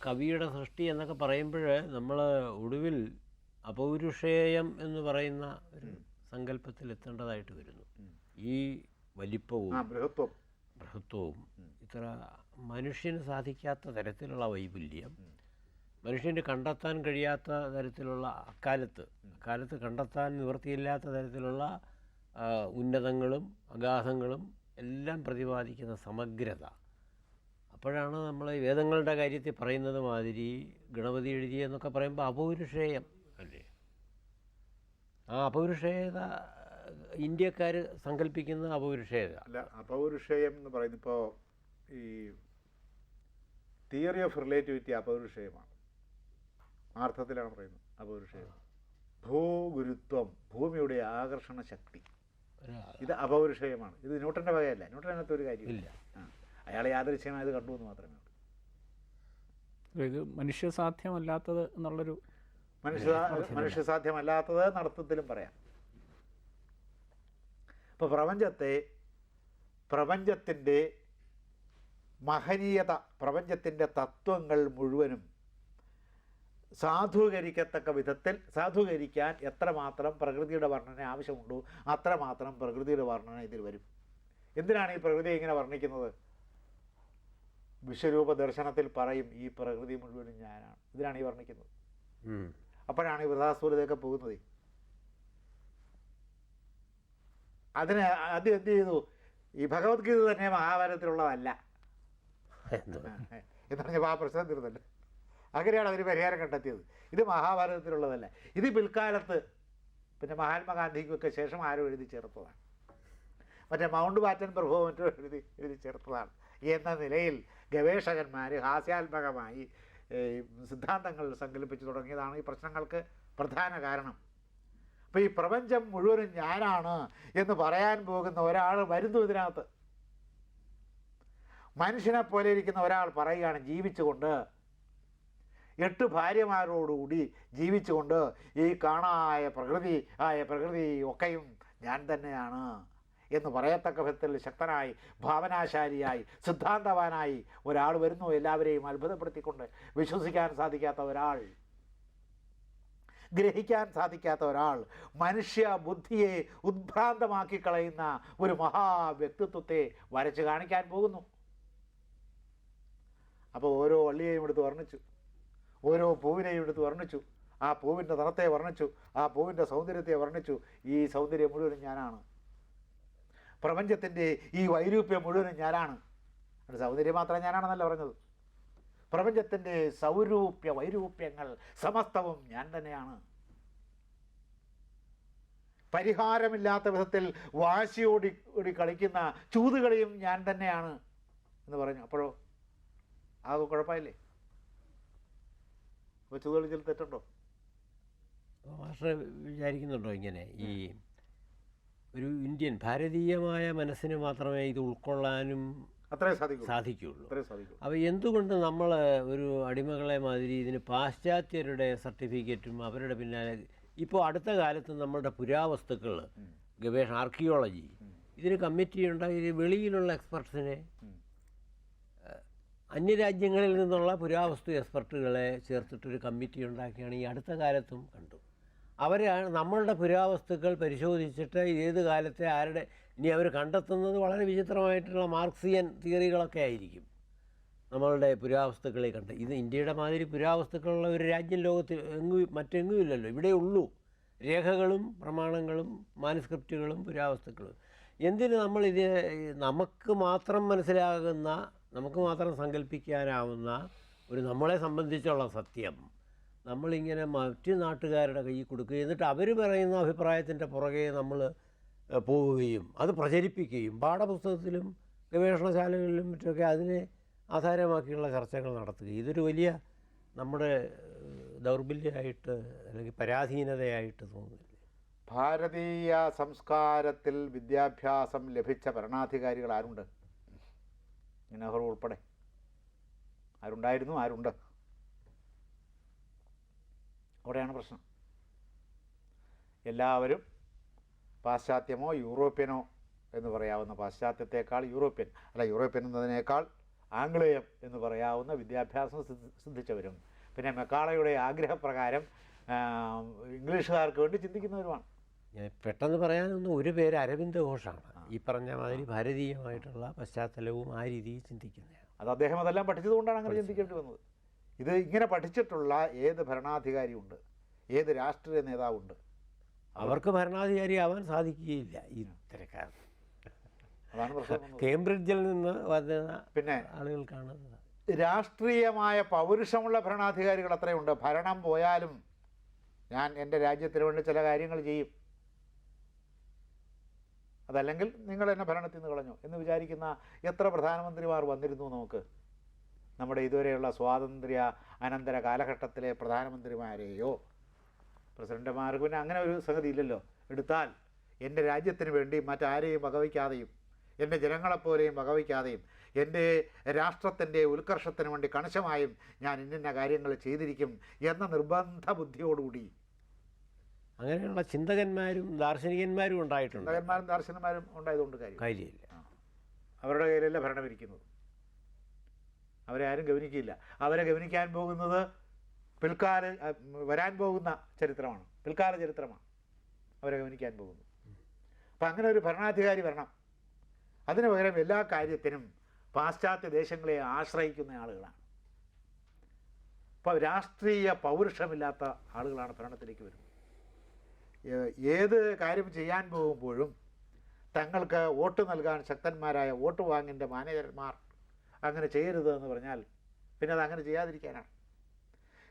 കവിയുടെ സൃഷ്ടി എന്നൊക്കെ പറയുമ്പോൾ നമ്മൾ ഒടുവിൽ അപൗരുഷേയം എന്ന് പറയുന്ന ഒരു സങ്കല്പത്തിൽ എത്തേണ്ടതായിട്ട് വരുന്നു. ഈ വലിപ്പവും ബൃഹത്വവും ഇത്ര മനുഷ്യന് സാധിക്കാത്ത തരത്തിലുള്ള വൈപുല്യം മനുഷ്യന് കണ്ടെത്താൻ കഴിയാത്ത തരത്തിലുള്ള അക്കാലത്ത് അക്കാലത്ത് കണ്ടെത്താൻ നിവൃത്തിയില്ലാത്ത തരത്തിലുള്ള ഉന്നതങ്ങളും അഗാധങ്ങളും എല്ലാം പ്രതിപാദിക്കുന്ന സമഗ്രത അപ്പോഴാണ് നമ്മൾ വേദങ്ങളുടെ കാര്യത്തിൽ പറയുന്നത് മാതിരി ഗണപതി എഴുതിയെന്നൊക്കെ പറയുമ്പോൾ അപൗരുഷേയം അല്ലേ? ആ അപൗരുഷേയത ഇന്ത്യക്കാർ സങ്കല്പിക്കുന്ന അപൗരുഷേയത. അല്ല അപൗരുഷേയം എന്ന് പറയുന്നത് ഇപ്പോൾ ഈ തിയറി ഓഫ് റിലേറ്റിവിറ്റി അപൗരുഷേയമാണ്. ആർത്ഥത്തിലാണ് അർത്ഥത്തിലാണ് പറയുന്നത് അപൗരുഷേയം. ഭൂഗുരുത്വം ഭൂമിയുടെ ആകർഷണ ശക്തി. ഇത് അപൗരുഷേയമാണ്. ഇത് ന്യൂട്ടന്റെ വകയല്ല. ന്യൂട്ടൻ അതിനകത്ത് ഒരു കാര്യമില്ല. അയാൾ യാദൃശ്യമായത് കണ്ടു എന്ന് മാത്രമേ ഉള്ളൂ. ഇത് മനുഷ്യസാധ്യമല്ലാത്തത് എന്നുള്ളൊരു മനുഷ്യ മനുഷ്യസാധ്യമല്ലാത്തത് നടത്തത്തിലും പറയാം. ഇപ്പോൾ പ്രപഞ്ചത്തെ പ്രപഞ്ചത്തിന്റെ മഹനീയത പ്രപഞ്ചത്തിന്റെ തത്വങ്ങൾ മുഴുവനും സാധൂകരിക്കത്തക്ക വിധത്തിൽ സാധൂകരിക്കാൻ എത്രമാത്രം പ്രകൃതിയുടെ വർണന ആവശ്യമുണ്ടോ അത്രമാത്രം പ്രകൃതിയുടെ വർണന ഇതിൽ വരും. എന്തിനാണ് ഈ പ്രകൃതി ഇങ്ങനെ വർണിക്കുന്നത്? വിശ്വരൂപ ദർശനത്തിൽ പറയും ഈ പ്രകൃതി മുഴുവനും ഞാനാണ്. ഇതിനാണ് ഈ വർണിക്കുന്നത്. അപ്പോഴാണ് ഈ വൃതാസൂലതയൊക്കെ പോകുന്നത്. അതിന് ആദ്യം എന്ത് ചെയ്തു? ഈ ഭഗവത്ഗീത തന്നെ മഹാഭാരതത്തിലുള്ളതല്ല. എന്ന് പറഞ്ഞപ്പോൾ ആ പ്രശ്നം തീർന്നല്ലോ. അങ്ങനെയാണ് അതിന് പരിഹാരം കണ്ടെത്തിയത്. ഇത് മഹാഭാരതത്തിലുള്ളതല്ല. ഇത് പിൽക്കാലത്ത് പിന്നെ മഹാത്മാഗാന്ധിക്കൊക്കെ ശേഷം ആരും എഴുതി ചേർത്തതാണ്. മറ്റേ മൗണ്ട് ബാറ്റൻ പ്രഭു മറ്റോ എഴുതി എഴുതി ചേർത്തതാണ്. എന്ന നിലയിൽ ഗവേഷകന്മാർ ഹാസ്യാത്മകമായി സിദ്ധാന്തങ്ങൾ സങ്കല്പിച്ചു തുടങ്ങിയതാണ് ഈ പ്രശ്നങ്ങൾക്ക് പ്രധാന കാരണം. അപ്പോൾ ഈ പ്രപഞ്ചം മുഴുവനും ഞാനാണ് എന്ന് പറയാൻ പോകുന്ന ഒരാൾ വരുന്നു ഇതിനകത്ത്. മനുഷ്യനെ പോലെ ഇരിക്കുന്ന ഒരാൾ പറയുകയാണ് ജീവിച്ചുകൊണ്ട്. എട്ട് ഭാര്യമാരോടുകൂടി ജീവിച്ചുകൊണ്ട് ഈ കാണായ പ്രകൃതി ആയ പ്രകൃതി ഒക്കെയും ഞാൻ തന്നെയാണ്. എന്ന് പറയത്തക്ക വിധത്തിൽ ശക്തനായി ഭാവനാശാലിയായി സിദ്ധാന്തവാനായി ഒരാൾ വരുന്നു എല്ലാവരെയും അത്ഭുതപ്പെടുത്തിക്കൊണ്ട് വിശ്വസിക്കാൻ സാധിക്കാത്ത ഒരാൾ. ഗ്രഹിക്കാൻ സാധിക്കാത്ത ഒരാൾ. മനുഷ്യ ബുദ്ധിയെ ഉദ്ഭ്രാന്തമാക്കി കളയുന്ന ഒരു മഹാവ്യക്തിത്വത്തെ വരച്ച് കാണിക്കാൻ പോകുന്നു. അപ്പോൾ ഓരോ വള്ളിയെയും എടുത്ത് വർണിച്ചു. ഓരോ പൂവിനെയും എടുത്ത് വർണിച്ചു. ആ പൂവിന്റെ നിറത്തെ വർണിച്ചു. ആ പൂവിന്റെ സൗന്ദര്യത്തെ വർണിച്ചു. ഈ സൗന്ദര്യം മുഴുവനും ഞാനാണ്. പ്രപഞ്ചത്തിന്റെ ഈ വൈരൂപ്യം മുഴുവനും ഞാനാണ്. സൗന്ദര്യം മാത്രം ഞാനാണെന്നല്ല പറഞ്ഞത്. പ്രപഞ്ചത്തിന്റെ സൗരൂപ്യ വൈരൂപ്യങ്ങൾ സമസ്തവും ഞാൻ തന്നെയാണ്. പരിഹാരമില്ലാത്ത വിധത്തിൽ വാശിയോടി ഓടി കളിക്കുന്ന ചൂതുകളിയും ഞാൻ തന്നെയാണ് എന്ന് പറഞ്ഞു. അപ്പോഴോ? ആകെ കുഴപ്പമില്ലേ? അപ്പോൾ ചൂതുകളിച്ചിൽ തെറ്റുണ്ടോ? മാസ്റ്റർ വിചാരിക്കുന്നുണ്ടോ ഇങ്ങനെ ഈ ഒരു ഇന്ത്യൻ ഭാരതീയമായ മനസ്സിന് മാത്രമേ ഇത് ഉൾക്കൊള്ളാനും അത്രേ സാധിക്കൂ സാധിക്കുകയുള്ളൂ അത്രേ സാധിക്കൂ അപ്പോൾ എന്തുകൊണ്ട് നമ്മൾ ഒരു അടിമകളെ മാതിരി ഇതിന് പാശ്ചാത്യരുടെ സർട്ടിഫിക്കറ്റും അവരുടെ പിന്നാലെ ഇപ്പോൾ അടുത്ത കാലത്ത് നമ്മളുടെ പുരാവസ്തുക്കൾ ഗവേഷണ ആർക്കിയോളജി ഇതിന് കമ്മിറ്റി ഉണ്ടായി വെളിയിലുള്ള എക്സ്പെർട്സിനെ. അന്യരാജ്യങ്ങളിൽ നിന്നുള്ള പുരാവസ്തു എക്സ്പെർട്ടുകളെ ചേർത്തിട്ടൊരു കമ്മിറ്റി ഉണ്ടാക്കിയാണ് ഈ അടുത്ത കാലത്തും കണ്ടു. അവരാണ് നമ്മളുടെ പുരാവസ്തുക്കൾ പരിശോധിച്ചിട്ട് ഏത് കാലത്തെ ആരുടെ ഇനി അവർ കണ്ടെത്തുന്നത് വളരെ വിചിത്രമായിട്ടുള്ള മാർക്സിയൻ തിയറികളൊക്കെ ആയിരിക്കും നമ്മളുടെ പുരാവസ്തുക്കളെ കണ്ട്. ഇത് ഇന്ത്യയുടെ മാതിരി പുരാവസ്തുക്കളുള്ള ഒരു രാജ്യം ലോകത്ത് എങ്ങും മറ്റെങ്ങും ഇല്ലല്ലോ. ഇവിടെ ഉള്ളൂ. രേഖകളും പ്രമാണങ്ങളും മാനുസ്ക്രിപ്റ്റുകളും പുരാവസ്തുക്കളും. എന്തിന് നമ്മളിത് നമുക്ക് മാത്രം മനസ്സിലാകുന്ന നമുക്ക് മാത്രം സങ്കല്പിക്കാനാവുന്ന ഒരു നമ്മളെ സംബന്ധിച്ചുള്ള സത്യം നമ്മളിങ്ങനെ മറ്റു നാട്ടുകാരുടെ കയ്യിൽ കൊടുക്കുകയും എന്നിട്ട് അവർ പറയുന്ന അഭിപ്രായത്തിന്റെ പുറകെ നമ്മൾ പോവുകയും അത് പ്രചരിപ്പിക്കുകയും പാഠപുസ്തകത്തിലും ഗവേഷണശാലകളിലും മറ്റൊക്കെ അതിനെ ആധാരമാക്കിയുള്ള ചർച്ചകൾ നടത്തുകയും ഇതൊരു വലിയ നമ്മുടെ ദൗർബല്യമായിട്ട് അല്ലെങ്കിൽ പരാധീനതയായിട്ട് തോന്നുന്നില്ലേ? ഭാരതീയ സംസ്കാരത്തിൽ വിദ്യാഭ്യാസം ലഭിച്ച ഭരണാധികാരികൾ ആരുണ്ട്? നെഹ്റു ഉൾപ്പെടെ. ആരുണ്ടായിരുന്നു? ആരുണ്ട്? അവിടെയാണ് പ്രശ്നം. എല്ലാവരും പാശ്ചാത്യമോ യൂറോപ്യനോ എന്ന് പറയാവുന്ന പാശ്ചാത്യത്തെക്കാൾ യൂറോപ്യൻ അല്ല യൂറോപ്യൻ എന്നതിനേക്കാൾ ആംഗ്ലേയം എന്ന് പറയാവുന്ന വിദ്യാഭ്യാസം സിദ്ധ- സിദ്ധിച്ചവരും. പിന്നെ മെക്കാളയുടെ ആഗ്രഹപ്രകാരം ഇംഗ്ലീഷുകാർക്ക് വേണ്ടി ചിന്തിക്കുന്നവരുമാണ്. പെട്ടെന്ന് പറയാനൊന്നും ഒരു പേര് അരവിന്ദ് ഘോഷാണ്. ഈ പറഞ്ഞ മാതിരി ഭാരതീയമായിട്ടുള്ള പശ്ചാത്തലവും ആ രീതിയിൽ ചിന്തിക്കുന്നതാണ് അത് അദ്ദേഹം അതെല്ലാം പഠിച്ചതുകൊണ്ടാണ് അങ്ങനെ ചിന്തിക്കേണ്ടി വന്നത്. ഇത് ഇങ്ങനെ പഠിച്ചിട്ടുള്ള ഏത് ഭരണാധികാരിയുണ്ട്? ഏത് രാഷ്ട്രീയ നേതാവുണ്ട്? അവർക്ക് ഭരണാധികാരി ആവാൻ സാധിക്കുകയില്ല ഈ ഇത്തരക്കാർ. അതാണ് പ്രശ്നം കേംബ്രിഡ്ജിൽ നിന്ന് വരുന്ന പിന്നെ ആളുകൾക്കാണ് രാഷ്ട്രീയമായ പൗരുഷമുള്ള ഭരണാധികാരികൾ അത്രയുണ്ട്. ഭരണം പോയാലും ഞാൻ എന്റെ രാജ്യത്തിന് വേണ്ടി ചില കാര്യങ്ങൾ ചെയ്യും. അതല്ലെങ്കിൽ നിങ്ങൾ എന്നെ ഭരണത്തിൽ നിന്ന് കളഞ്ഞു എന്ന് വിചാരിക്കുന്ന എത്ര പ്രധാനമന്ത്രിമാർ വന്നിരുന്നു നമുക്ക്? നമ്മുടെ ഇതുവരെയുള്ള സ്വാതന്ത്ര്യ അനന്തര കാലഘട്ടത്തിലെ പ്രധാനമന്ത്രിമാരെയോ പ്രസിഡന്റുമാർക്ക് പിന്നെ അങ്ങനെ ഒരു സംഗതി ഇല്ലല്ലോ. എടുത്താൽ എന്റെ രാജ്യത്തിന് വേണ്ടി മറ്റാരെയും വകവയ്ക്കാതെയും എന്റെ ജനങ്ങളെപ്പോലെയും വകവയ്ക്കാതെയും എന്റെ രാഷ്ട്രത്തിന്റെ ഉത്കർഷത്തിന് വേണ്ടി കണിശമായും ഞാൻ ഇന്നിന്ന കാര്യങ്ങൾ ചെയ്തിരിക്കും എന്ന നിർബന്ധ ബുദ്ധിയോടുകൂടി അങ്ങനെയുള്ള ചിന്തകന്മാരും ദാർശനികന്മാരും ഉണ്ടായിട്ടുണ്ട്. ചിന്തകന്മാരും ദാർശനികന്മാരും ഉണ്ടായതുകൊണ്ട് കാര്യം. കാര്യമില്ല. അവരുടെ കയ്യിലല്ല ഭരണം ഇരിക്കുന്നത്. അവരെ ആരും ഗവനിക്കില്ല അവരെ ഗവനിക്കാൻ പോകുന്നത് പിൽക്കാല വരാൻ പോകുന്ന ചരിത്രമാണ്. പിൽക്കാല ചരിത്രമാണ് അവരെ ഗവനിക്കാൻ പോകുന്നു അപ്പം അങ്ങനെ ഒരു ഭരണാധികാരി വരണം. അതിനു പകരം എല്ലാ കാര്യത്തിനും പാശ്ചാത്യ ദേശങ്ങളെ ആശ്രയിക്കുന്ന ആളുകളാണ്. അപ്പോൾ രാഷ്ട്രീയ പൗരുഷമില്ലാത്ത ആളുകളാണ് ഭരണത്തിലേക്ക് വരുന്നത്. ഏത് കാര്യം ചെയ്യാൻ പോകുമ്പോഴും തങ്ങൾക്ക് വോട്ട് നൽകാൻ ശക്തന്മാരായ വോട്ട് വാങ്ങിന്റെ മാനേജർമാർ അങ്ങനെ ചെയ്യരുത് എന്ന് പറഞ്ഞാൽ പിന്നെ അത് അങ്ങനെ ചെയ്യാതിരിക്കാനാണ്.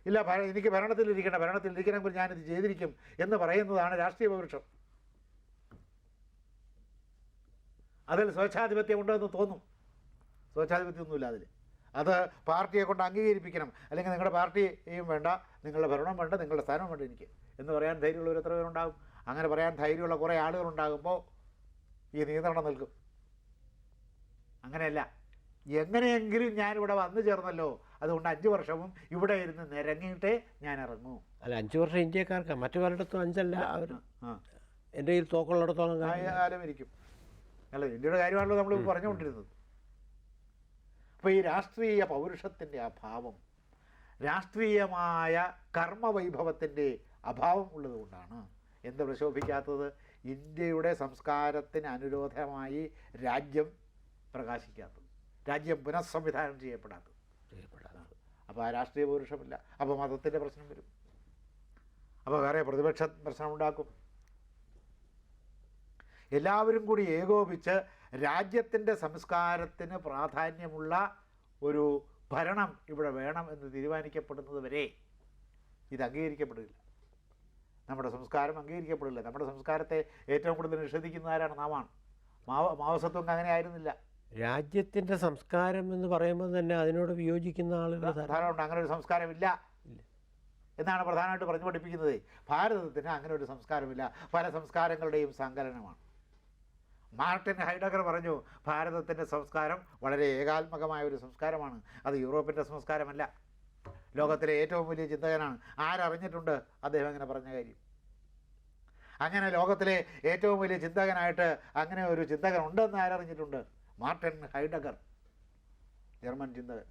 ഇല്ല എനിക്ക് ഭരണത്തിലിരിക്കണം ഭരണത്തിലിരിക്കണമെങ്കിൽ ഞാനിത് ചെയ്തിരിക്കും എന്ന് പറയുന്നതാണ് രാഷ്ട്രീയ പൗരുഷം. അതിൽ സ്വേച്ഛാധിപത്യം ഉണ്ടെന്ന് തോന്നും. സ്വേച്ഛാധിപത്യമൊന്നുമില്ല അതിൽ. അത് പാർട്ടിയെ കൊണ്ട് അംഗീകരിപ്പിക്കണം. അല്ലെങ്കിൽ നിങ്ങളുടെ പാർട്ടിയും വേണ്ട നിങ്ങളുടെ ഭരണം വേണ്ട നിങ്ങളുടെ സ്ഥാനം വേണ്ട എനിക്ക്. എന്ന് പറയാൻ ധൈര്യമുള്ളവർ എത്ര പേരുണ്ടാകും അങ്ങനെ പറയാൻ ധൈര്യമുള്ള കുറേ ആളുകളുണ്ടാകുമ്പോൾ ഈ നിയന്ത്രണം നിൽക്കും. അങ്ങനെയല്ല. എങ്ങനെയെങ്കിലും ഞാൻ ഞാനിവിടെ വന്നു ചേർന്നല്ലോ. അതുകൊണ്ട് അഞ്ച് വർഷവും ഇവിടെ ഇരുന്ന് നിരങ്ങിയിട്ടേ ഞാൻ ഇറങ്ങൂ അല്ല അഞ്ച് വർഷം ഇന്ത്യക്കാർക്ക്. മറ്റു പലയിടത്തും അഞ്ചല്ല. അവർ എന്റെ കയ്യിൽ തോക്കുള്ളിടത്തോളം കാലം ഇരിക്കും. അല്ല ഇന്ത്യയുടെ കാര്യമാണല്ലോ നമ്മൾ പറഞ്ഞുകൊണ്ടിരുന്നത്. അപ്പോൾ ഈ രാഷ്ട്രീയ പൗരുഷത്തിന്റെ അഭാവം രാഷ്ട്രീയമായ കർമ്മവൈഭവത്തിന്റെ അഭാവം ഉള്ളതുകൊണ്ടാണ് എന്ത് പ്രശോഭിക്കാത്തത്? ഇന്ത്യയുടെ സംസ്കാരത്തിന് അനുരോധമായി രാജ്യം പ്രകാശിക്കാത്തത്. രാജ്യം പുനഃസംവിധാനം ചെയ്യപ്പെടാത്തത്. ചെയ്യപ്പെടാതെ അപ്പോൾ ആ രാഷ്ട്രീയ പൗരുഷമില്ല. അപ്പോൾ മതത്തിന്റെ പ്രശ്നം വരും. അപ്പോൾ വേറെ പ്രതിപക്ഷ പ്രശ്നമുണ്ടാക്കും. എല്ലാവരും കൂടി ഏകോപിച്ച് രാജ്യത്തിന്റെ സംസ്കാരത്തിന് പ്രാധാന്യമുള്ള ഒരു ഭരണം ഇവിടെ വേണം എന്ന് തീരുമാനിക്കപ്പെടുന്നത് വരെ ഇത് അംഗീകരിക്കപ്പെടില്ല. നമ്മുടെ സംസ്കാരം അംഗീകരിക്കപ്പെടില്ല. നമ്മുടെ സംസ്കാരത്തെ ഏറ്റവും കൂടുതൽ നിഷേധിക്കുന്നവരാണ് നാമാണ്. മാവ മാവസത്വം അങ്ങനെ ആയിരുന്നില്ല. രാജ്യത്തിന്റെ സംസ്കാരം എന്ന് പറയുമ്പോൾ തന്നെ അതിനോട് വിയോജിക്കുന്ന ആളുകൾ ധാരാളം. അങ്ങനെ ഒരു സംസ്കാരമില്ല. എന്നാണ് പ്രധാനമായിട്ട് പറഞ്ഞു പഠിപ്പിക്കുന്നത് ഭാരതത്തിന് അങ്ങനെ ഒരു സംസ്കാരമില്ല. പല സംസ്കാരങ്ങളുടെയും സങ്കലനമാണ്. മാർട്ടിൻ ഹൈഡഗർ പറഞ്ഞു ഭാരതത്തിന്റെ സംസ്കാരം വളരെ ഏകാത്മകമായ ഒരു സംസ്കാരമാണ്. അത് യൂറോപ്പിന്റെ സംസ്കാരമല്ല. ലോകത്തിലെ ഏറ്റവും വലിയ ചിന്തകനാണ്. ആരറിഞ്ഞിട്ടുണ്ട്? അദ്ദേഹം അങ്ങനെ പറഞ്ഞ കാര്യം. അങ്ങനെ ലോകത്തിലെ ഏറ്റവും വലിയ ചിന്തകനായിട്ട് അങ്ങനെ ഒരു ചിന്തകൻ ഉണ്ടെന്ന് ആരറിഞ്ഞിട്ടുണ്ട്? മാർട്ടിൻ ഹൈഡഗർ ജർമ്മൻ ചിന്തകൻ.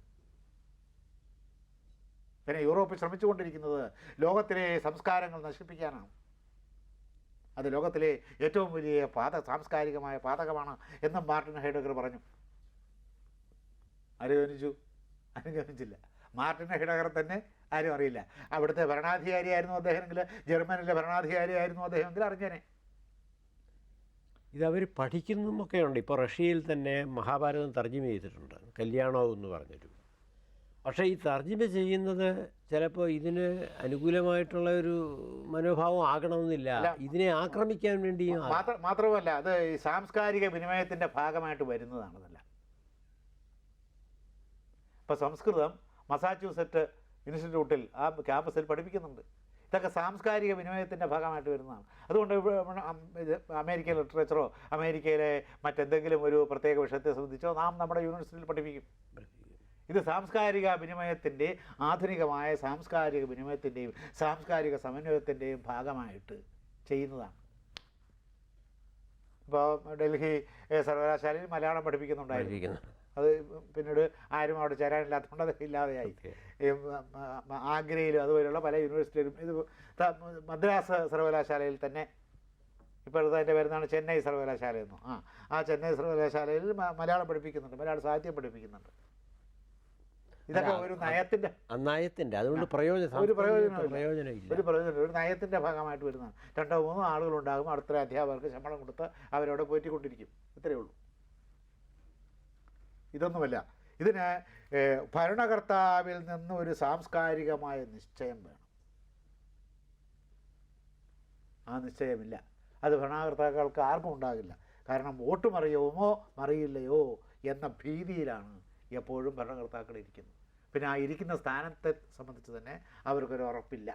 പിന്നെ യൂറോപ്പ് ശ്രമിച്ചുകൊണ്ടിരിക്കുന്നത് ലോകത്തിലെ സംസ്കാരങ്ങൾ നശിപ്പിക്കാനാണ്. അത് ലോകത്തിലെ ഏറ്റവും വലിയ പാത സാംസ്കാരികമായ പാതകമാണ് എന്നും മാർട്ടിൻ ഹൈഡഗർ പറഞ്ഞു. ആരും ഗവനിച്ചു? അനുഗമിച്ചില്ല മാർട്ടിൻ ഹൈഡഗർ തന്നെ ആരും അറിയില്ല. അവിടുത്തെ ഭരണാധികാരിയായിരുന്നു അദ്ദേഹമെങ്കിൽ ജർമ്മനിലെ ഭരണാധികാരിയായിരുന്നു അദ്ദേഹമെങ്കിൽ അറിഞ്ഞേനെ. ഇതവർ പഠിക്കുന്നതുമൊക്കെ ഉണ്ട് ഇപ്പോൾ റഷ്യയിൽ തന്നെ മഹാഭാരതം തർജിമ ചെയ്തിട്ടുണ്ട്. കല്യാണവും എന്ന് പറഞ്ഞൊരു പക്ഷേ ഈ തർജിമ ചെയ്യുന്നത് ചിലപ്പോൾ ഇതിന് അനുകൂലമായിട്ടുള്ള ഒരു മനോഭാവം ആകണമെന്നില്ല. ഇതിനെ ആക്രമിക്കാൻ വേണ്ടി. മാത്രമല്ല അത് ഈ സാംസ്കാരിക വിനിമയത്തിന്റെ ഭാഗമായിട്ട് വരുന്നതാണ് അതല്ല ഇപ്പോൾ സംസ്കൃതം മസാച്യൂസെറ്റ് ഇൻസ്റ്റിറ്റ്യൂട്ടിൽ ആ ക്യാമ്പസിൽ പഠിപ്പിക്കുന്നുണ്ട്. ഇതൊക്കെ സാംസ്കാരിക വിനിമയത്തിന്റെ ഭാഗമായിട്ട് വരുന്നതാണ്. അതുകൊണ്ട് അമേരിക്കൻ ലിറ്ററേച്ചറോ അമേരിക്കയിലെ മറ്റെന്തെങ്കിലും ഒരു പ്രത്യേക വിഷയത്തെ സംബന്ധിച്ചോ നാം നമ്മുടെ യൂണിവേഴ്സിറ്റിയിൽ പഠിപ്പിക്കും. ഇത് സാംസ്കാരിക വിനിമയത്തിന്റെ ആധുനികമായ സാംസ്കാരിക വിനിമയത്തിന്റെയും സാംസ്കാരിക സമന്വയത്തിന്റെയും ഭാഗമായിട്ട് ചെയ്യുന്നതാണ്. ഇപ്പോൾ ഡൽഹി സർവകലാശാലയിൽ മലയാളം പഠിപ്പിക്കുന്നുണ്ടായിരുന്നു. അത് പിന്നീട് ആരും അവിടെ ചേരാനില്ലാത്തതുകൊണ്ട് അത് ഇല്ലാതെയായി. ആഗ്രയിലും അതുപോലെയുള്ള പല യൂണിവേഴ്സിറ്റിയിലും ഇത് മദ്രാസ് സർവകലാശാലയിൽ തന്നെ ഇപ്പോഴത്തെ അതിന്റെ പേരുന്നാണ് ചെന്നൈ സർവകലാശാല എന്നു. ആ ആ ചെന്നൈ സർവകലാശാലയിൽ മലയാളം പഠിപ്പിക്കുന്നുണ്ട്. മലയാള സാഹിത്യം പഠിപ്പിക്കുന്നുണ്ട്. ഇതൊക്കെ ഒരു നയത്തിന്റെ നയത്തിന്റെ. അതുകൊണ്ട് പ്രയോജനം ഒരു പ്രയോജനം പ്രയോജനമില്ല. ഒരു പ്രയോജനം ഒരു നയത്തിന്റെ ഭാഗമായിട്ട് വരുന്നതാണ്. രണ്ടോ മൂന്നോ ആളുകളുണ്ടാകും. അടുത്ത അധ്യാപകർക്ക് ശമ്പളം കൊടുത്ത് അവരവിടെ പോറ്റിക്കൊണ്ടിരിക്കും. ഇത്രയേ ഉള്ളൂ. ഇതൊന്നുമല്ല. ഇതിന് ഭരണകർത്താവിൽ നിന്ന് ഒരു സാംസ്കാരികമായ നിശ്ചയം വേണം. ആ നിശ്ചയമില്ല. അത് ഭരണകർത്താക്കൾക്ക് ആർക്കും ഉണ്ടാകില്ല. കാരണം വോട്ട് മറിയുമോ മറിയില്ലയോ എന്ന ഭീതിയിലാണ് എപ്പോഴും ഭരണകർത്താക്കൾ ഇരിക്കുന്നത്. പിന്നെ ആ ഇരിക്കുന്ന സ്ഥാനത്തെ സംബന്ധിച്ച് തന്നെ അവർക്കൊരു ഉറപ്പില്ല.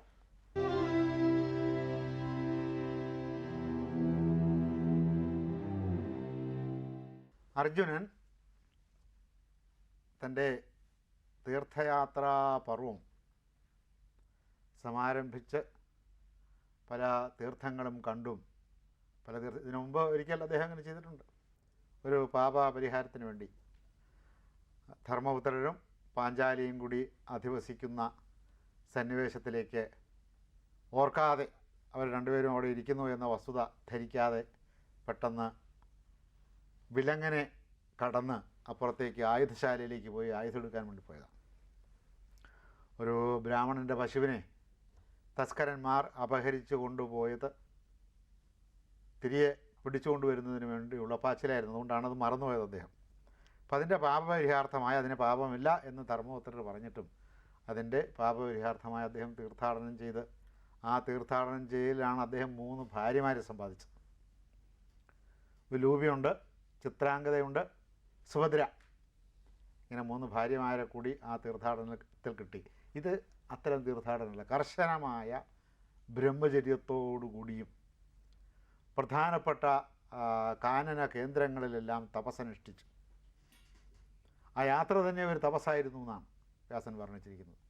അർജുനൻ തന്റെ തീർത്ഥയാത്രാ പർവം സമാരംഭിച്ച് പല തീർത്ഥങ്ങളും കണ്ടും. പല തീർത്ഥ ഇതിനു മുമ്പ് ഒരിക്കൽ അദ്ദേഹം അങ്ങനെ ചെയ്തിട്ടുണ്ട്. ഒരു പാപ പരിഹാരത്തിന് വേണ്ടി. ധർമ്മപുത്രരും പാഞ്ചാലിയും കൂടി അധിവസിക്കുന്ന സന്നിവേശത്തിലേക്ക് ഓർക്കാതെ അവർ രണ്ടുപേരും അവിടെ ഇരിക്കുന്നു എന്ന വസ്തുത ധരിക്കാതെ പെട്ടെന്ന് വിലങ്ങനെ കടന്ന് അപ്പുറത്തേക്ക് ആയുധശാലയിലേക്ക് പോയി ആയുധം എടുക്കാൻ വേണ്ടി പോയതാണ് ഒരു ബ്രാഹ്മണന്റെ പശുവിനെ തസ്കരന്മാർ അപഹരിച്ചു കൊണ്ടുപോയത് തിരികെ പിടിച്ചുകൊണ്ട് വരുന്നതിന് വേണ്ടിയുള്ള പാച്ചിലായിരുന്നു. അതുകൊണ്ടാണ് അത് മറന്നുപോയത് അദ്ദേഹം. അപ്പം അതിന്റെ പാപപരിഹാർത്ഥമായി അതിന് പാപമില്ല എന്ന് ധർമ്മപുത്രർ പറഞ്ഞിട്ടും അതിന്റെ പാപപരിഹാർത്ഥമായി അദ്ദേഹം തീർത്ഥാടനം ചെയ്ത് ആ തീർത്ഥാടനം ചെയ്യലാണ് അദ്ദേഹം മൂന്ന് ഭാര്യമാരെ സമ്പാദിച്ചത്. ലൂബിയുണ്ട് ചിത്രാംഗതയുണ്ട് സുഭദ്ര. ഇങ്ങനെ മൂന്ന് ഭാര്യമാരെ കൂടി ആ തീർത്ഥാടനത്തിൽ കിട്ടി. ഇത് അത്തരം തീർത്ഥാടനമല്ല കർശനമായ ബ്രഹ്മചര്യത്തോടു കൂടിയും പ്രധാനപ്പെട്ട കാനന കേന്ദ്രങ്ങളിലെല്ലാം തപസ്സനുഷ്ഠിച്ചു. ആ യാത്ര തന്നെ ഒരു തപസ്സായിരുന്നു എന്നാണ് വ്യാസൻ വർണിച്ചിരിക്കുന്നത്.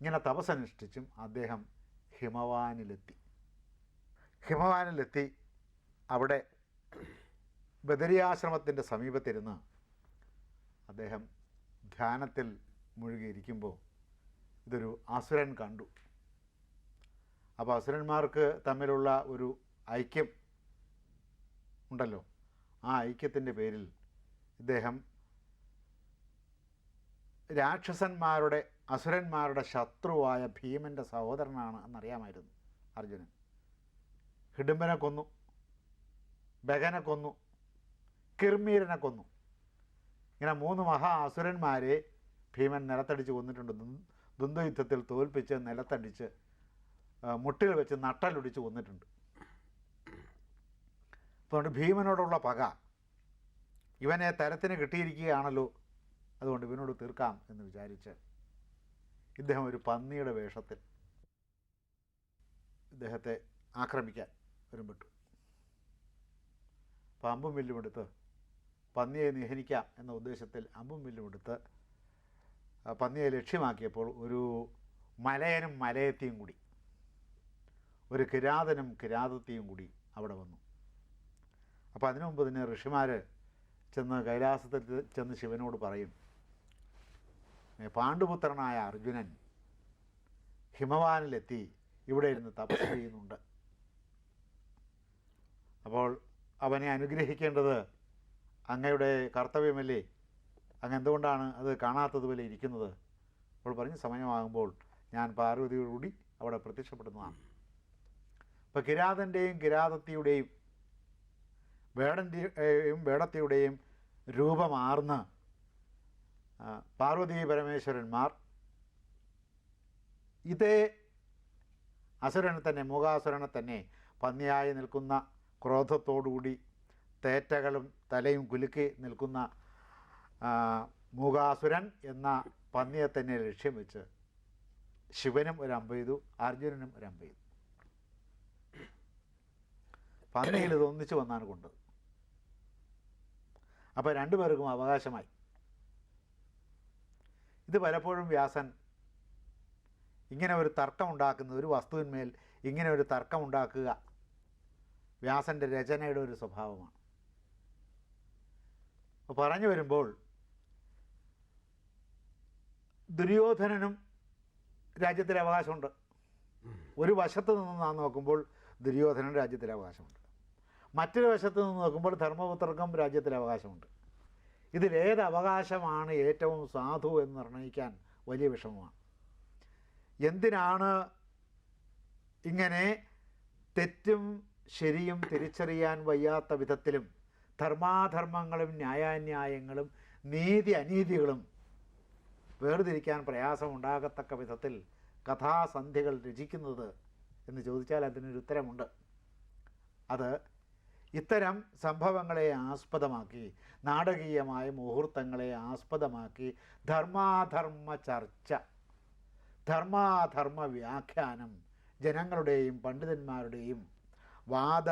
ഇങ്ങനെ തപസ്സനുഷ്ഠിച്ചും അദ്ദേഹം ഹിമവാനിലെത്തി. ഹിമവാനിലെത്തി അവിടെ ബദരിയാശ്രമത്തിന്റെ സമീപത്തിരുന്ന് അദ്ദേഹം ധ്യാനത്തിൽ മുഴുകിയിരിക്കുമ്പോൾ ഇതൊരു അസുരൻ കണ്ടു. അപ്പോൾ അസുരന്മാർക്ക് തമ്മിലുള്ള ഒരു ഐക്യം ഉണ്ടല്ലോ. ആ ഐക്യത്തിന്റെ പേരിൽ ഇദ്ദേഹം രാക്ഷസന്മാരുടെ അസുരന്മാരുടെ ശത്രുവായ ഭീമന്റെ സഹോദരനാണ് എന്നറിയാമായിരുന്നു അർജുനൻ. ഹിഡുംബനെ കൊന്നു ബഗനെ കൊന്നു കിർമീരനെ കൊന്നു. ഇങ്ങനെ മൂന്ന് മഹാ അസുരന്മാരെ ഭീമൻ നിലത്തടിച്ച് കൊന്നിട്ടുണ്ട്. ദ്വന്ദ്വയുദ്ധത്തിൽ തോൽപ്പിച്ച് നിലത്തടിച്ച് മുട്ടിൽ വെച്ച് നട്ടലൊടിച്ച് കൊന്നിട്ടുണ്ട്. അതുകൊണ്ട് ഭീമനോടുള്ള പക ഇവനെ തരത്തിന് കിട്ടിയിരിക്കുകയാണല്ലോ അതുകൊണ്ട് ഇവനോട് തീർക്കാം എന്ന് വിചാരിച്ച് ഇദ്ദേഹം ഒരു പന്നിയുടെ വേഷത്തിൽ ഇദ്ദേഹത്തെ ആക്രമിക്കാൻ വരുമ്പെട്ടു പാമ്പും അമ്പും വില്ലും എടുത്ത് പന്നിയെ നിഹനിക്കാം എന്ന ഉദ്ദേശത്തിൽ അമ്പും വില്ലും എടുത്ത് പന്നിയെ ലക്ഷ്യമാക്കിയപ്പോൾ ഒരു മലയനും മലയത്തിയും കൂടി ഒരു കിരാതനും കിരാതത്തെയും കൂടി അവിടെ വന്നു. അപ്പോൾ അതിനു മുമ്പ് തന്നെ ഋഷിമാർ ചെന്ന് കൈലാസത്തിൽ ചെന്ന് ശിവനോട് പറയും "ഏ, പാണ്ഡുപുത്രനായ അർജുനൻ ഹിമവാനിലെത്തി ഇവിടെ ഇരുന്ന് തപസ് ചെയ്യുന്നുണ്ട്. അപ്പോൾ അവനെ അനുഗ്രഹിക്കേണ്ടത് അങ്ങയുടെ കർത്തവ്യമല്ലേ? അങ്ങ് എന്തുകൊണ്ടാണ് അത് കാണാത്തതുപോലെ ഇരിക്കുന്നത്? അപ്പോൾ പറഞ്ഞ് സമയമാകുമ്പോൾ ഞാൻ പാർവതിയോടുകൂടി അവിടെ പ്രത്യക്ഷപ്പെടുന്നതാണ്. അപ്പോൾ കിരാതന്റെയും കിരാതത്തിയുടെയും വേടന്റെയും വേടത്തിയുടെയും രൂപമാർന്ന് പാർവതി പരമേശ്വരന്മാർ ഇതേ അസുരനെ തന്നെ മൂകാസുരനെ തന്നെ പന്നിയായി നിൽക്കുന്ന ക്രോധത്തോടുകൂടി തേറ്റകളും തലയും കുലുക്കി നിൽക്കുന്ന മൂകാസുരൻ എന്ന പന്നിയെ തന്നെ ലക്ഷ്യം വെച്ച് ശിവനും ഒരു അമ്പ ചെയ്തു അർജുനനും ഒരു അമ്പ ചെയ്തു. പന്നിയിൽ ഇത് ഒന്നിച്ചു വന്നാണ് കൊണ്ടത്. അപ്പോൾ രണ്ടുപേർക്കും അവകാശമായി. ഇത് പലപ്പോഴും വ്യാസൻ ഇങ്ങനെ ഒരു തർക്കം ഉണ്ടാക്കുന്ന ഒരു വസ്തുവിന്മേൽ ഇങ്ങനെ ഒരു തർക്കം ഉണ്ടാക്കുക വ്യാസന്റെ രചനയുടെ ഒരു സ്വഭാവമാണ്. പറഞ്ഞു വരുമ്പോൾ ദുര്യോധനനും രാജ്യത്തിൽ അവകാശമുണ്ട്. ഒരു വശത്ത് നിന്ന് നാം നോക്കുമ്പോൾ ദുര്യോധനൻ രാജ്യത്തിൽ അവകാശമുണ്ട്. മറ്റൊരു വശത്ത് നിന്ന് നോക്കുമ്പോൾ ധർമ്മപുത്രർക്കും രാജ്യത്തിൽ അവകാശമുണ്ട്. ഇതിലേത് അവകാശമാണ് ഏറ്റവും സാധു എന്ന് നിർണയിക്കാൻ വലിയ വിഷമമാണ്. എന്തിനാണ് ഇങ്ങനെ തെറ്റും ശരിയും തിരിച്ചറിയാൻ വയ്യാത്ത വിധത്തിലും ധർമാധർമ്മങ്ങളും ന്യായാന്യായങ്ങളും നീതി അനീതികളും വേർതിരിക്കാൻ പ്രയാസമുണ്ടാകത്തക്ക വിധത്തിൽ കഥാസന്ധികൾ രചിക്കുന്നത് എന്ന് ചോദിച്ചാൽ അതിനൊരു ഉത്തരമുണ്ട്. അത് ഇത്തരം സംഭവങ്ങളെ ആസ്പദമാക്കി നാടകീയമായ മുഹൂർത്തങ്ങളെ ആസ്പദമാക്കി ധർമാധർമ്മ ചർച്ച ധർമാധർമ്മ വ്യാഖ്യാനം ജനങ്ങളുടെയും പണ്ഡിതന്മാരുടെയും വാദ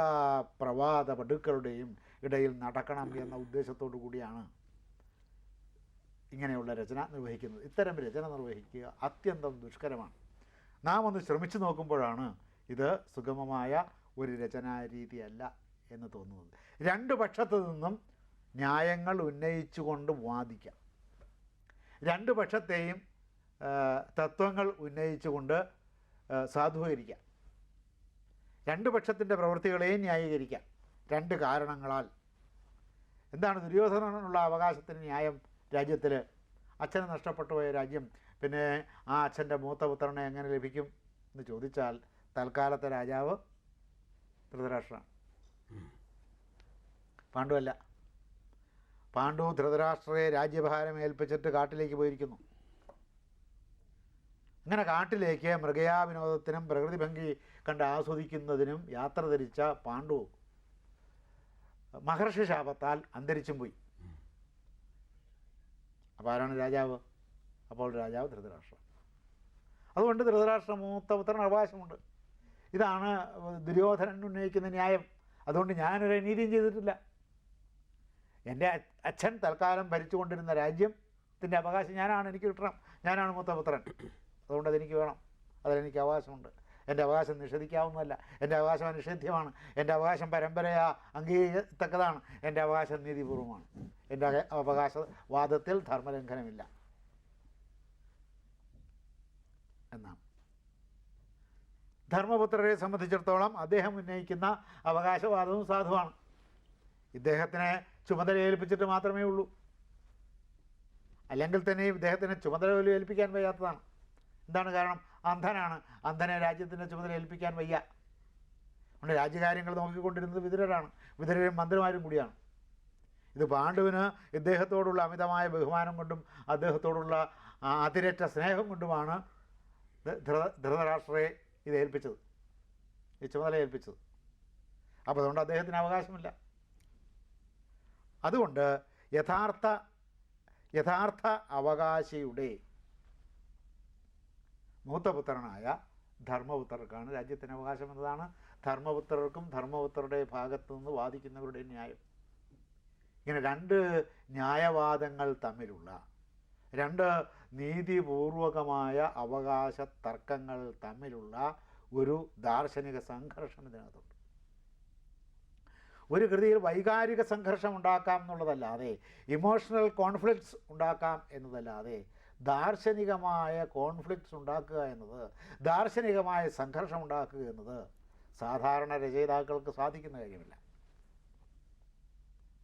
പ്രവാദ പടുക്കളുടെയും ഇടയിൽ നടക്കണം എന്ന ഉദ്ദേശത്തോടു കൂടിയാണ് ഇങ്ങനെയുള്ള രചന നിർവഹിക്കുന്നത്. ഇത്തരം രചന നിർവഹിക്കുക അത്യന്തം ദുഷ്കരമാണ്. നാം ഒന്ന് ശ്രമിച്ചു നോക്കുമ്പോഴാണ് ഇത് സുഗമമായ ഒരു രചനാ രീതിയല്ല എന്ന് തോന്നുന്നത്. രണ്ട് പക്ഷത്തു നിന്നും ന്യായങ്ങൾ ഉന്നയിച്ചുകൊണ്ട് വാദിക്കാം. രണ്ട് പക്ഷത്തെയും തത്വങ്ങൾ ഉന്നയിച്ചുകൊണ്ട് സാധൂകരിക്കാം. രണ്ട് പക്ഷത്തിന്റെ പ്രവൃത്തികളെയും ന്യായീകരിക്കാം. രണ്ട് കാരണങ്ങളാൽ. എന്താണ് ദുര്യോധനനുള്ള അവകാശത്തിന് ന്യായം? രാജ്യത്തിൽ അച്ഛന് നഷ്ടപ്പെട്ടു പോയ രാജ്യം പിന്നെ ആ അച്ഛന്റെ മൂത്ത പുത്രനെ എങ്ങനെ ലഭിക്കും എന്ന് ചോദിച്ചാൽ തൽക്കാലത്തെ രാജാവ് ധൃതരാഷ്ട്രമാണ് പാണ്ഡുവല്ല. പാണ്ഡു ധൃതരാഷ്ട്രയെ രാജ്യഭാരം ഏൽപ്പിച്ചിട്ട് കാട്ടിലേക്ക് പോയിരിക്കുന്നു. അങ്ങനെ കാട്ടിലേക്ക് മൃഗയാ വിനോദത്തിനും പ്രകൃതി ഭംഗി കണ്ട് ആസ്വദിക്കുന്നതിനും യാത്ര തിരിച്ച പാണ്ഡു മഹർഷി ശാപത്താൽ അന്തരിച്ചും പോയി. അപ്പോൾ ആരാണ് രാജാവ്? അപ്പോൾ രാജാവ് ധൃതരാഷ്ട്രം അതുകൊണ്ട് ധൃതരാഷ്ട്ര മൂത്ത പുത്രന് അവകാശമുണ്ട്. ഇതാണ് ദുര്യോധനൻ ഉന്നയിക്കുന്ന ന്യായം. അതുകൊണ്ട് ഞാനൊരു അനീതിയും ചെയ്തിട്ടില്ല. എന്റെ അച്ഛൻ തൽക്കാലം ഭരിച്ചുകൊണ്ടിരുന്ന രാജ്യത്തിന്റെ അവകാശം ഞാനാണ്. എനിക്ക് കിട്ടണം. ഞാനാണ് മൂത്തപുത്രൻ അതുകൊണ്ട് അതെനിക്ക് വേണം. അതിലെനിക്ക് അവകാശമുണ്ട്. എന്റെ അവകാശം നിഷേധിക്കാവുന്നതല്ല. എന്റെ അവകാശം അനിഷേധ്യമാണ് എന്റെ അവകാശം പരമ്പരയാ അംഗീകരിക്കത്തക്കതാണ്. എന്റെ അവകാശം നീതിപൂർവമാണ്. എന്റെ അവകാശവാദത്തിൽ ധർമ്മലംഘനമില്ല. എന്നാണ്. ധർമ്മപുത്രരെ സംബന്ധിച്ചിടത്തോളം അദ്ദേഹം ഉന്നയിക്കുന്ന അവകാശവാദവും സാധുവാണ്. ഇദ്ദേഹത്തിനെ ചുമതല ഏൽപ്പിച്ചിട്ട് മാത്രമേ ഉള്ളൂ. അല്ലെങ്കിൽ തന്നെ ഇദ്ദേഹത്തിന് ചുമതല ഏൽപ്പിക്കാൻ വയ്യാത്തതാണ്. എന്താണ് കാരണം? അന്ധനാണ്. അന്ധനെ രാജ്യത്തിന്റെ ചുമതല ഏൽപ്പിക്കാൻ വയ്യ. അതുകൊണ്ട് രാജ്യകാര്യങ്ങൾ നോക്കിക്കൊണ്ടിരുന്നത് വിതുരരാണ്. വിതുരരും മന്ത്രിമാരും കൂടിയാണ്. ഇത് പാണ്ഡുവിന് ഇദ്ദേഹത്തോടുള്ള അമിതമായ ബഹുമാനം കൊണ്ടും അദ്ദേഹത്തോടുള്ള അതിരറ്റ സ്നേഹം കൊണ്ടുമാണ് ധൃതരാഷ്ട്രയെ ഇത് ഏൽപ്പിച്ചത്. ഈ ചുമതല ഏൽപ്പിച്ചത്. അപ്പോൾ അതുകൊണ്ട് അദ്ദേഹത്തിന് അവകാശമില്ല. അതുകൊണ്ട് യഥാർത്ഥ യഥാർത്ഥ അവകാശിയുടെ മൂത്തപുത്രനായ ധർമ്മപുത്രർക്കാണ് രാജ്യത്തിന് അവകാശം എന്നതാണ്. ധർമ്മപുത്രർക്കും ധർമ്മപുത്രരുടെ ഭാഗത്തു നിന്ന് വാദിക്കുന്നവരുടെ ന്യായം. ഇങ്ങനെ രണ്ട് ന്യായവാദങ്ങൾ തമ്മിലുള്ള രണ്ട് നീതിപൂർവകമായ അവകാശ തർക്കങ്ങൾ തമ്മിലുള്ള ഒരു ദാർശനിക സംഘർഷം ഇതിനകത്തുണ്ട്. ഒരു കൃതിയിൽ വൈകാരിക സംഘർഷം ഉണ്ടാക്കാം എന്നുള്ളതല്ലാതെ ഇമോഷണൽ കോൺഫ്ലിക്ട്സ് ഉണ്ടാക്കാം എന്നതല്ലാതെ ദാർശനികമായ കോൺഫ്ലിക്ട്സ് ഉണ്ടാക്കുക എന്നത് ദാർശനികമായ സംഘർഷം ഉണ്ടാക്കുക എന്നത് സാധാരണ രചയിതാക്കൾക്ക് സാധിക്കുന്ന കാര്യമില്ല.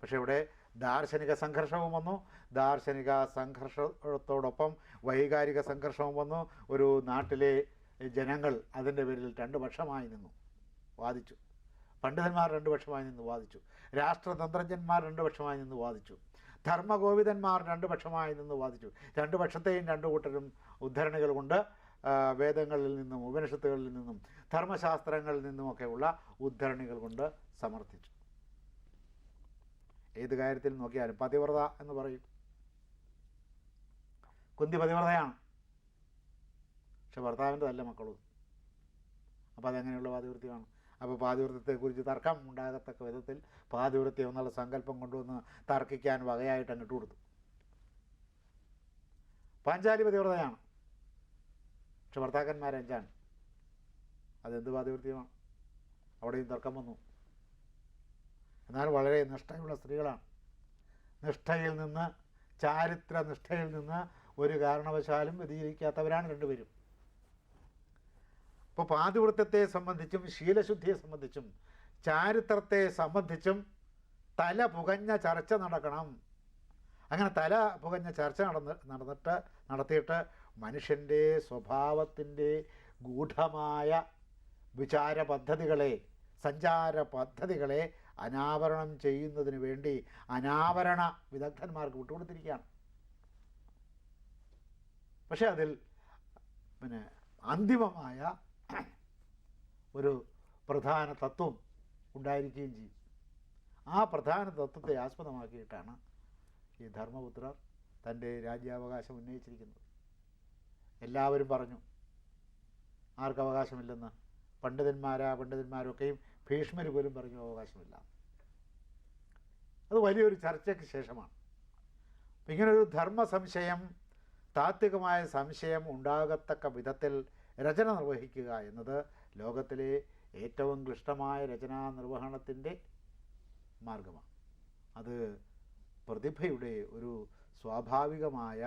പക്ഷെ ഇവിടെ ദാർശനിക സംഘർഷവും വന്നു. ദാർശനിക സംഘർഷത്തോടൊപ്പം വൈകാരിക സംഘർഷവും വന്നു. ഒരു നാട്ടിലെ ജനങ്ങൾ അതിന്റെ പേരിൽ രണ്ട് പക്ഷമായി നിന്നു വാദിച്ചു. പണ്ഡിതന്മാർ രണ്ട് പക്ഷമായി നിന്ന് വാദിച്ചു. രാഷ്ട്രതന്ത്രജ്ഞന്മാർ രണ്ട് പക്ഷമായി നിന്ന് വാദിച്ചു. ധർമ്മഗോവിതന്മാർ രണ്ടു പക്ഷമായി നിന്ന് വാദിച്ചു. രണ്ടു പക്ഷത്തെയും രണ്ടു കൂട്ടരും ഉദ്ധരണികൾ കൊണ്ട് വേദങ്ങളിൽ നിന്നും ഉപനിഷത്തുകളിൽ നിന്നും ധർമ്മശാസ്ത്രങ്ങളിൽ നിന്നുമൊക്കെയുള്ള ഉദ്ധരണികൾ കൊണ്ട് സമർത്ഥിച്ചു. ഏത് കാര്യത്തിൽ നോക്കിയാലും പതിവ്രത എന്ന് പറയും. കുന്തി പതിവ്രതയാണ്. പക്ഷെ ഭർത്താവിന്റെ നല്ല മക്കളും. അപ്പോൾ അതെങ്ങനെയുള്ള പാതിവൃത്യമാണ് അപ്പോൾ പാതിവൃത്യത്തെക്കുറിച്ച് തർക്കം ഉണ്ടാകത്തക്ക വിധത്തിൽ പാതിവൃത്യം എന്നുള്ള സങ്കല്പം കൊണ്ടുവന്ന് തർക്കിക്കാൻ വകയായിട്ട് അങ്ങോട്ട് കൊടുത്തു. പാഞ്ചാലി പതിവ്രതയാണ് പക്ഷെ ഭർത്താക്കന്മാർ അഞ്ചാണ്. അതെന്ത് പാതിവൃത്യമാണ്? അവിടെയും തർക്കം വന്നു. എന്നാൽ വളരെ നിഷ്ഠയുള്ള സ്ത്രീകളാണ്. നിഷ്ഠയിൽ നിന്ന് ചാരിത്ര നിഷ്ഠയിൽ നിന്ന് ഒരു കാരണവശാലും വ്യതിചരിക്കാത്തവരാണ് രണ്ടുപേരും. അപ്പോൾ പാതിവൃത്തത്തെ സംബന്ധിച്ചും ശീലശുദ്ധിയെ സംബന്ധിച്ചും ചാരിത്രത്തെ സംബന്ധിച്ചും തല പുകഞ്ഞ ചർച്ച നടക്കണം. അങ്ങനെ തല പുകഞ്ഞ ചർച്ച നടന്ന് നടന്നിട്ട് നടത്തിയിട്ട് മനുഷ്യന്റെ സ്വഭാവത്തിന്റെ ഗൂഢമായ വിചാര പദ്ധതികളെ സഞ്ചാര പദ്ധതികളെ അനാവരണം ചെയ്യുന്നതിന് വേണ്ടി അനാവരണ വിദഗ്ധന്മാർക്ക് വിട്ടുകൊടുത്തിരിക്കുകയാണ്. പക്ഷേ അതിൽ പിന്നെ അന്തിമമായ ഒരു പ്രധാന തത്വം ഉണ്ടായിരിക്കുകയും ചെയ്യും. ആ പ്രധാന തത്വത്തെ ആസ്പദമാക്കിയിട്ടാണ് ഈ ധർമ്മപുത്രർ തന്റെ രാജ്യാവകാശം ഉന്നയിച്ചിരിക്കുന്നത്. എല്ലാവരും പറഞ്ഞു ആർക്ക് അവകാശമില്ലെന്ന്? പണ്ഡിതന്മാരാ പണ്ഡിതന്മാരൊക്കെയും ഭീഷ്മർ പോലും പറഞ്ഞു അവകാശമില്ല. അത് വലിയൊരു ചർച്ചയ്ക്ക് ശേഷമാണ്. ഇങ്ങനൊരു ധർമ്മ സംശയം താത്വികമായ സംശയം ഉണ്ടാകത്തക്ക വിധത്തിൽ രചന നിർവഹിക്കുക എന്നത് ലോകത്തിലെ ഏറ്റവും ക്ലിഷ്ടമായ രചനാ നിർവഹണത്തിന്റെ മാർഗമാണ്. അത് പ്രതിഭയുടെ ഒരു സ്വാഭാവികമായ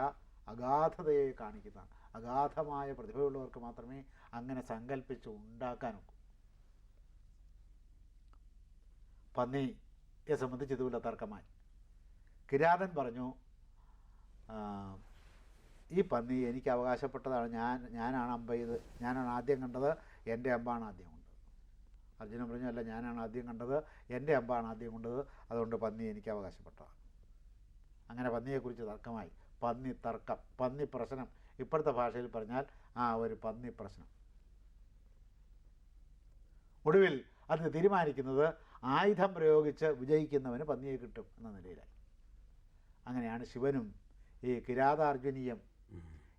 അഗാധതയെ കാണിക്കുന്ന അഗാധമായ പ്രതിഭയുള്ളവർക്ക് മാത്രമേ അങ്ങനെ സങ്കല്പിച്ച് ഉണ്ടാക്കാനൊക്കൂ. പന്നിയെ സംബന്ധിച്ച് ഇതുപോലെ തർക്കമായി. കിരാതൻ പറഞ്ഞു ഈ പന്നി എനിക്ക് അവകാശപ്പെട്ടതാണ്. ഞാൻ ഞാനാണ് അമ്പ ചെയ്ത് ഞാനാണ് ആദ്യം കണ്ടത്. എന്റെ അമ്പാണ് ആദ്യം കൊണ്ടത്. അർജുനൻ പറഞ്ഞു അല്ല ഞാനാണ് ആദ്യം കണ്ടത്. എന്റെ അമ്പാണ് ആദ്യം കൊണ്ടത്. അതുകൊണ്ട് പന്നി എനിക്ക് അവകാശപ്പെട്ടതാണ്. അങ്ങനെ പന്നിയെക്കുറിച്ച് തർക്കമായി. പന്നി തർക്കം പന്നി പ്രശ്നം. ഇപ്പോഴത്തെ ഭാഷയിൽ പറഞ്ഞാൽ ആ ഒരു പന്നി പ്രശ്നം. ഒടുവിൽ അത് തീരുമാനിക്കുന്നത് ആയുധം പ്രയോഗിച്ച് വിജയിക്കുന്നവന് പന്നിയെ കിട്ടും എന്ന നിലയിലായി. അങ്ങനെയാണ് ശിവനും ഈ കിരാതാർജുനീയം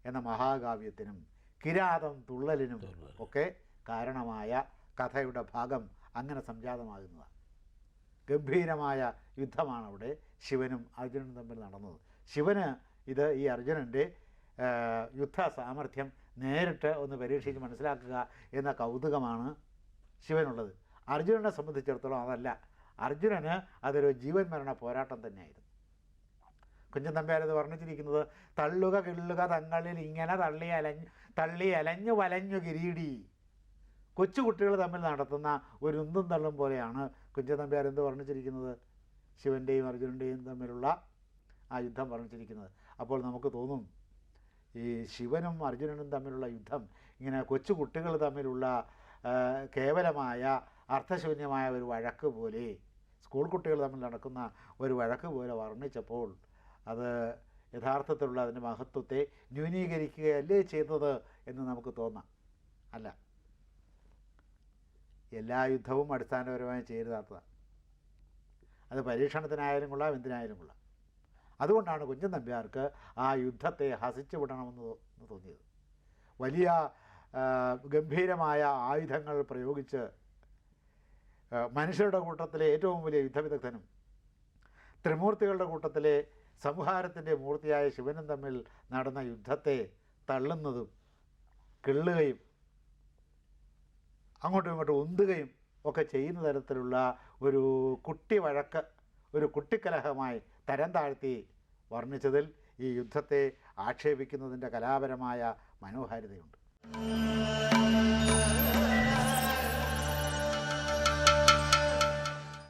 എന്ന മഹാകാവ്യത്തിനും കിരാതം തുള്ളലിനും ഒക്കെ കാരണമായ കഥയുടെ ഭാഗം അങ്ങനെ സംജാതമാകുന്നതാണ്. ഗംഭീരമായ യുദ്ധമാണ് അവിടെ ശിവനും അർജുനനും തമ്മിൽ നടന്നത്. ശിവന് ഇത് ഈ അർജുനന്റെ യുദ്ധ സാമർഥ്യം നേരിട്ട് ഒന്ന് പരീക്ഷിച്ച് മനസ്സിലാക്കുക എന്ന കൗതുകമാണ് ശിവനുള്ളത്. അർജുനനെ സംബന്ധിച്ചിടത്തോളം അതല്ല. അർജുനന് അതൊരു ജീവൻ മരണ പോരാട്ടം തന്നെയായിരുന്നു. കുഞ്ചൻ തമ്പ്യാരത് വർണിച്ചിരിക്കുന്നത് തള്ളുക കിള്ളുക തങ്ങളിൽ ഇങ്ങനെ തള്ളി അലഞ്ഞു തള്ളി അലഞ്ഞു വലഞ്ഞു കിരീടി. കൊച്ചുകുട്ടികൾ തമ്മിൽ നടത്തുന്ന ഒരു ഉന്തും തള്ളും പോലെയാണ് കുഞ്ചൻ നമ്പ്യാർ എന്ത് വർണിച്ചിരിക്കുന്നത്? ശിവന്റെയും അർജുനന്റെയും തമ്മിലുള്ള ആ യുദ്ധം വർണിച്ചിരിക്കുന്നത്. അപ്പോൾ നമുക്ക് തോന്നും ഈ ശിവനും അർജുനനും തമ്മിലുള്ള യുദ്ധം ഇങ്ങനെ കൊച്ചുകുട്ടികൾ തമ്മിലുള്ള കേവലമായ അർത്ഥശൂന്യമായ ഒരു വഴക്ക് പോലെ സ്കൂൾ കുട്ടികൾ തമ്മിൽ നടക്കുന്ന ഒരു വഴക്ക് പോലെ വർണിച്ചപ്പോൾ അത് യഥാർത്ഥത്തിലുള്ള അതിന്റെ മഹത്വത്തെ ന്യൂനീകരിക്കുകയല്ലേ ചെയ്തത് എന്ന് നമുക്ക് തോന്നാം. അല്ല എല്ലാ യുദ്ധവും അടിസ്ഥാനപരമായി ചെയ്താത്തതാണ് അത് പരീക്ഷണത്തിനായാലും കൊള്ളാം എന്തിനായാലും കൊള്ളാം. അതുകൊണ്ടാണ് കുഞ്ചൻ നമ്പ്യാർക്ക് ആ യുദ്ധത്തെ ഹസിച്ചു വിടണമെന്ന് തോന്നിയത്. വലിയ ഗംഭീരമായ ആയുധങ്ങൾ പ്രയോഗിച്ച് മനുഷ്യരുടെ കൂട്ടത്തിലെ ഏറ്റവും വലിയ യുദ്ധവിദഗ്ധനും ത്രിമൂർത്തികളുടെ കൂട്ടത്തിലെ സംഹാരത്തിന്റെ മൂർത്തിയായ ശിവനും തമ്മിൽ നടന്ന യുദ്ധത്തെ തള്ളുന്നതും കിള്ളുകയും അങ്ങോട്ടും ഇങ്ങോട്ടും ഉന്തുകയും ഒക്കെ ചെയ്യുന്ന തരത്തിലുള്ള ഒരു കുട്ടി വഴക്ക് ഒരു കുട്ടിക്കലഹമായി തരം താഴ്ത്തി വർണിച്ചതിൽ ഈ യുദ്ധത്തെ ആക്ഷേപിക്കുന്നതിന്റെ കലാപരമായ മനോഹാരിതയുണ്ട്.